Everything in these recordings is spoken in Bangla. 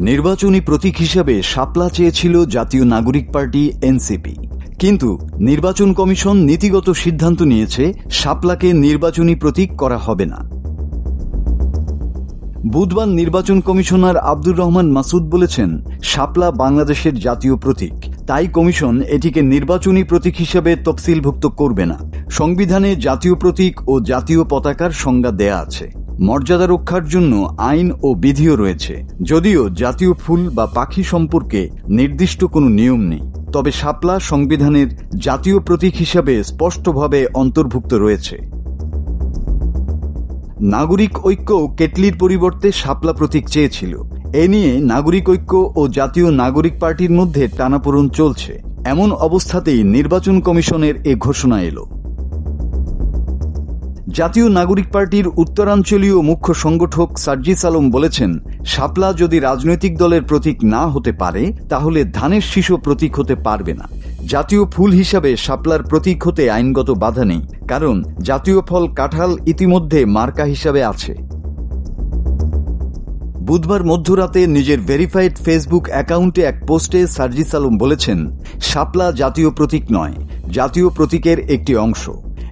নির্বাচনী প্রতীক হিসাবে শাপলা চেয়েছিল জাতীয় নাগরিক পার্টি এনসিপি। কিন্তু নির্বাচন কমিশন নীতিগত সিদ্ধান্ত নিয়েছে, শাপলাকে নির্বাচনী প্রতীক করা হবে না। বুধবার নির্বাচন কমিশনার আব্দুর রহমান মাসুদ বলেছেন, শাপলা বাংলাদেশের জাতীয় প্রতীক। তাই কমিশন এটিকে নির্বাচনী প্রতীক হিসেবে তফসিলভুক্ত করবে না। সংবিধানে জাতীয় প্রতীক ও জাতীয় পতাকার সংজ্ঞা দেয়া আছে। মর্যাদা রক্ষার জন্য আইন ও বিধিও রয়েছে। যদিও জাতীয় ফুল বা পাখি সম্পর্কে নির্দিষ্ট কোনো নিয়ম নেই। তবে শাপলা সংবিধানের জাতীয় প্রতীক হিসাবে স্পষ্টভাবে অন্তর্ভুক্ত রয়েছে। নাগরিক ঐক্য কেটলির পরিবর্তে শাপলা প্রতীক চেয়েছিল। এ নিয়ে নাগরিক ঐক্য ও জাতীয় নাগরিক পার্টির মধ্যে টানাপোড়ন চলছে। এমন অবস্থাতেই নির্বাচন কমিশনের এ ঘোষণা এলো। জাতীয় নাগরিক পার্টির উত্তরাঞ্চলীয় মুখ্য সংগঠক সার্জিস আলম বলেছেন, শাপলা যদি রাজনৈতিক দলের প্রতীক না হতে পারে, তাহলে ধানের শীষ প্রতীক হতে পারবে না। জাতীয় ফুল হিসাবে শাপলার প্রতীক হতে আইনগত বাধা নেই, কারণ জাতীয় ফল কাঁঠাল ইতিমধ্যে মার্কা হিসাবে আছে। বুধবার মধ্যরাতে নিজের ভেরিফাইড ফেসবুক অ্যাকাউন্টে এক পোস্টে সার্জিস আলম বলেছেন, শাপলা জাতীয় প্রতীক নয়, জাতীয় প্রতীকের একটি অংশ।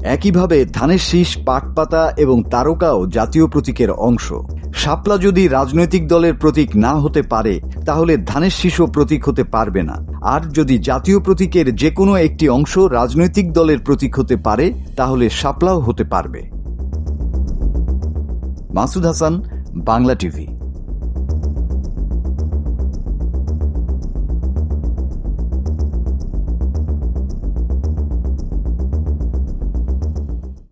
একইভাবে ধানের শীষ, পাটপাতা এবং তারকাও জাতীয় প্রতীকের অংশ। শাপলা যদি রাজনৈতিক দলের প্রতীক না হতে পারে, তাহলে ধানের শীষও প্রতীক হতে পারবে না। আর যদি জাতীয় প্রতীকের যে কোনো একটি অংশ রাজনৈতিক দলের প্রতীক হতে পারে, তাহলে শাপলাও হতে পারবে। মাসুদ হাসান, বাংলা টিভি।